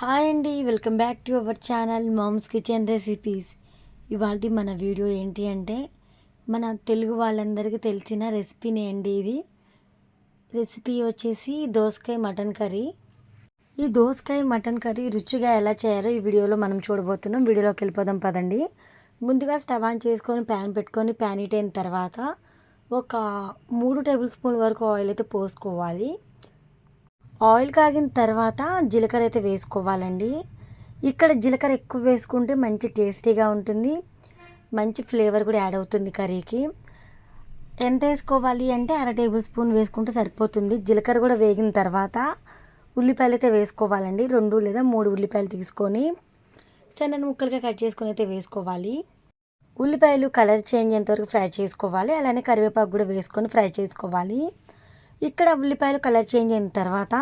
Hi అండి welcome back to our channel Mom's Kitchen Recipes. ఇవాళ మన వీడియో ఏంటి అంటే మన తెలుగు వాళ్ళందరికీ తెలిసిన రెసిపీనే అండి ఇది. రెసిపీ వచ్చేసి దోసకాయ మటన్ కర్రీ. ఈ దోసకాయ మటన్ కర్రీ రుచిగా ఎలా చేయాలో ఈ వీడియోలో మనం చూడబోతున్నాం. వీడియోలోకి వెళ్ళిపోదాం పదండి. ముందుగా స్టవ్ ఆన్ చేసుకొని ప్యాన్ పెట్టుకొని ప్యాన్ ఇట్ అయిన తర్వాత ఒక మూడు టేబుల్ స్పూన్ వరకు ఆయిల్ అయితే పోసుకోవాలి. ఆయిల్ కాగిన తర్వాత జీలకర్ర అయితే వేసుకోవాలండి. ఇక్కడ జీలకర్ర ఎక్కువ వేసుకుంటే మంచి టేస్టీగా ఉంటుంది. మంచి ఫ్లేవర్ కూడా యాడ్ అవుతుంది కర్రీకి. ఎంత వేసుకోవాలి అంటే అర టేబుల్ స్పూన్ వేసుకుంటే సరిపోతుంది. జీలకర్ర కూడా వేగిన తర్వాత ఉల్లిపాయలు అయితే వేసుకోవాలండి. రెండు లేదా మూడు ఉల్లిపాయలు తీసుకొని సన్నని ముక్కలుగా కట్ చేసుకొని అయితే వేసుకోవాలి. ఉల్లిపాయలు కలర్ చేంజ్ అయ్యేంతవరకు ఫ్రై చేసుకోవాలి. అలానే కరివేపాకు కూడా వేసుకొని ఫ్రై చేసుకోవాలి. ఇక్కడ ఉల్లిపాయలు కలర్ చేంజ్ అయిన తర్వాత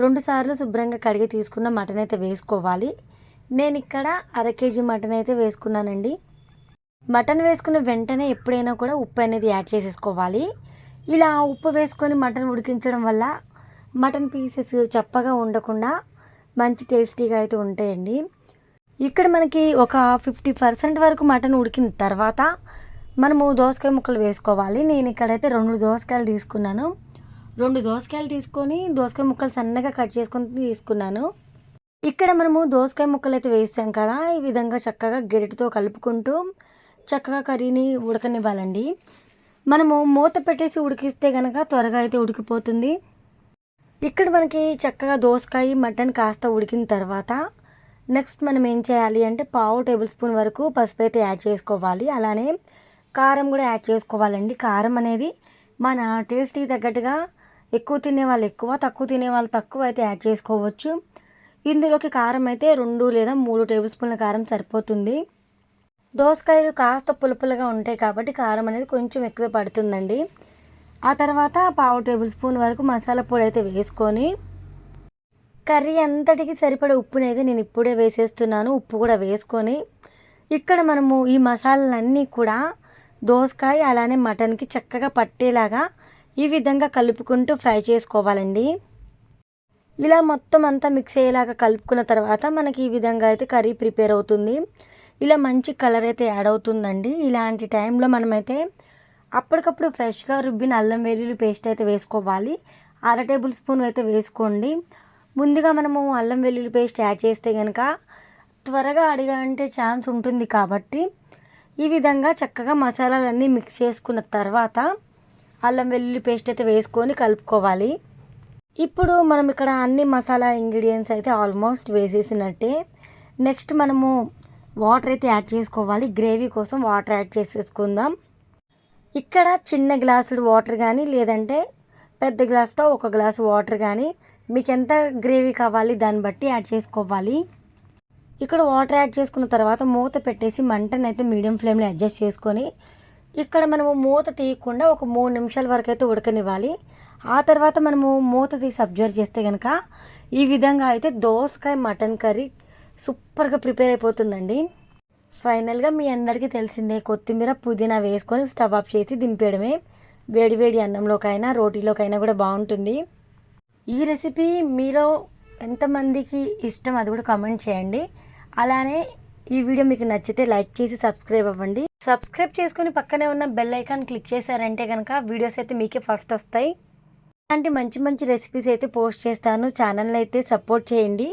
రెండు సార్లు శుభ్రంగా కడిగి తీసుకున్న మటన్ అయితే వేసుకోవాలి. నేను ఇక్కడ అర కేజీ మటన్ అయితే వేసుకున్నానండి. మటన్ వేసుకున్న వెంటనే ఎప్పుడైనా కూడా ఉప్పు అనేది యాడ్ చేసేసుకోవాలి. ఇలా ఉప్పు వేసుకొని మటన్ ఉడికించడం వల్ల మటన్ పీసెస్ చప్పగా ఉండకుండా మంచి టేస్టీగా అయితే ఉంటాయండి. ఇక్కడ మనకి ఒక ఫిఫ్టీ పర్సెంట్ వరకు మటన్ ఉడికిన తర్వాత మనము దోసకాయ ముక్కలు వేసుకోవాలి. నేను ఇక్కడైతే రెండు దోసకాయలు తీసుకున్నాను. రెండు దోసకాయలు తీసుకొని దోసకాయ ముక్కలు సన్నగా కట్ చేసుకొని తీసుకున్నాను. ఇక్కడ మనము దోసకాయ ముక్కలు అయితే వేసాం కదా ఈ విధంగా చక్కగా గెరిటితో కలుపుకుంటూ చక్కగా కర్రీని ఉడకనివ్వాలండి. మనము మూత పెట్టేసి ఉడికిస్తే కనుక త్వరగా అయితే ఉడికిపోతుంది. ఇక్కడ మనకి చక్కగా దోసకాయ మటన్ కాస్త ఉడికిన తర్వాత నెక్స్ట్ మనం ఏం చేయాలి అంటే పావు టేబుల్ స్పూన్ వరకు పసుపు అయితే యాడ్ చేసుకోవాలి. అలానే కారం కూడా యాడ్ చేసుకోవాలండి. కారం అనేది మన టేస్ట్కి తగ్గట్టుగా ఎక్కువ తినే వాళ్ళు ఎక్కువ తక్కువ తినే వాళ్ళు తక్కువ అయితే యాడ్ చేసుకోవచ్చు. ఇందులోకి కారం అయితే రెండు లేదా మూడు టేబుల్ స్పూన్ల కారం సరిపోతుంది. దోసకాయలు కాస్త పులుపులుగా ఉంటాయి కాబట్టి కారం అనేది కొంచెం ఎక్కువే పడుతుందండి. ఆ తర్వాత పావు టేబుల్ స్పూన్ వరకు మసాలా పొడి అయితే వేసుకొని కర్రీ అంతటికి సరిపడే ఉప్పునైతే నేను ఇప్పుడే వేసేస్తున్నాను. ఉప్పు కూడా వేసుకొని ఇక్కడ మనము ఈ మసాలాలన్నీ కూడా దోసకాయ అలానే మటన్కి చక్కగా పట్టేలాగా ఈ విధంగా కలుపుకుంటూ ఫ్రై చేసుకోవాలండి. ఇలా మొత్తం అంతా మిక్స్ అయ్యేలాగా కలుపుకున్న తర్వాత మనకి ఈ విధంగా అయితే కర్రీ ప్రిపేర్ అవుతుంది. ఇలా మంచి కలర్ అయితే యాడ్ అవుతుందండి. ఇలాంటి టైంలో మనమైతే అప్పటికప్పుడు ఫ్రెష్గా రుబ్బిన అల్లం వెల్లుల్లి పేస్ట్ అయితే వేసుకోవాలి. అర టేబుల్ స్పూన్ అయితే వేసుకోండి. ముందుగా మనము అల్లం వెల్లుల్లి పేస్ట్ యాడ్ చేస్తే కనుక త్వరగా అడిగాలంటే ఛాన్స్ ఉంటుంది కాబట్టి ఈ విధంగా చక్కగా మసాలాలన్నీ మిక్స్ చేసుకున్న తర్వాత అల్లం వెల్లుల్లి పేస్ట్ అయితే వేసుకొని కలుపుకోవాలి. ఇప్పుడు మనం ఇక్కడ అన్ని మసాలా ఇంగ్రీడియంట్స్ అయితే ఆల్మోస్ట్ వేసేసినట్టే. నెక్స్ట్ మనము వాటర్ అయితే యాడ్ చేసుకోవాలి. గ్రేవీ కోసం వాటర్ యాడ్ చేసేసుకుందాం. ఇక్కడ చిన్న గ్లాసుడు వాటర్ కానీ లేదంటే పెద్ద గ్లాస్తో ఒక గ్లాసు వాటర్ కానీ మీకు ఎంత గ్రేవీ కావాలి దాన్ని బట్టి యాడ్ చేసుకోవాలి. ఇక్కడ వాటర్ యాడ్ చేసుకున్న తర్వాత మూత పెట్టేసి మంటనైతే అయితే మీడియం ఫ్లేమ్లో అడ్జస్ట్ చేసుకొని ఇక్కడ మనము మూత తీయకుండా ఒక మూడు నిమిషాల వరకు అయితే ఉడకనివ్వాలి. ఆ తర్వాత మనము మూత తీసి అబ్జర్వ్ చేస్తే కనుక ఈ విధంగా అయితే దోసకాయ మటన్ కర్రీ సూపర్గా ప్రిపేర్ అయిపోతుందండి. ఫైనల్గా మీ అందరికీ తెలిసిందే కొత్తిమీర పుదీనా వేసుకొని స్టవ్ ఆఫ్ చేసి దింపేయడమే. వేడి వేడి అన్నంలోకైనా రోటీలోకైనా కూడా బాగుంటుంది. ఈ రెసిపీ మీలో ఎంతమందికి ఇష్టం అది కూడా కామెంట్ చేయండి. అలానే ఈ వీడియో మీకు నచ్చితే లైక్ చేసి సబ్స్క్రైబ్ అవ్వండి. సబ్స్క్రైబ్ చేసుకుని పక్కనే ఉన్న బెల్ ఐకాన్ క్లిక్ చేశారంటే కనుక వీడియోస్ అయితే మీకే ఫస్ట్ వస్తాయి. అలాంటి మంచి మంచి రెసిపీస్ అయితే పోస్ట్ చేస్తాను. ఛానల్ అయితే సపోర్ట్ చేయండి.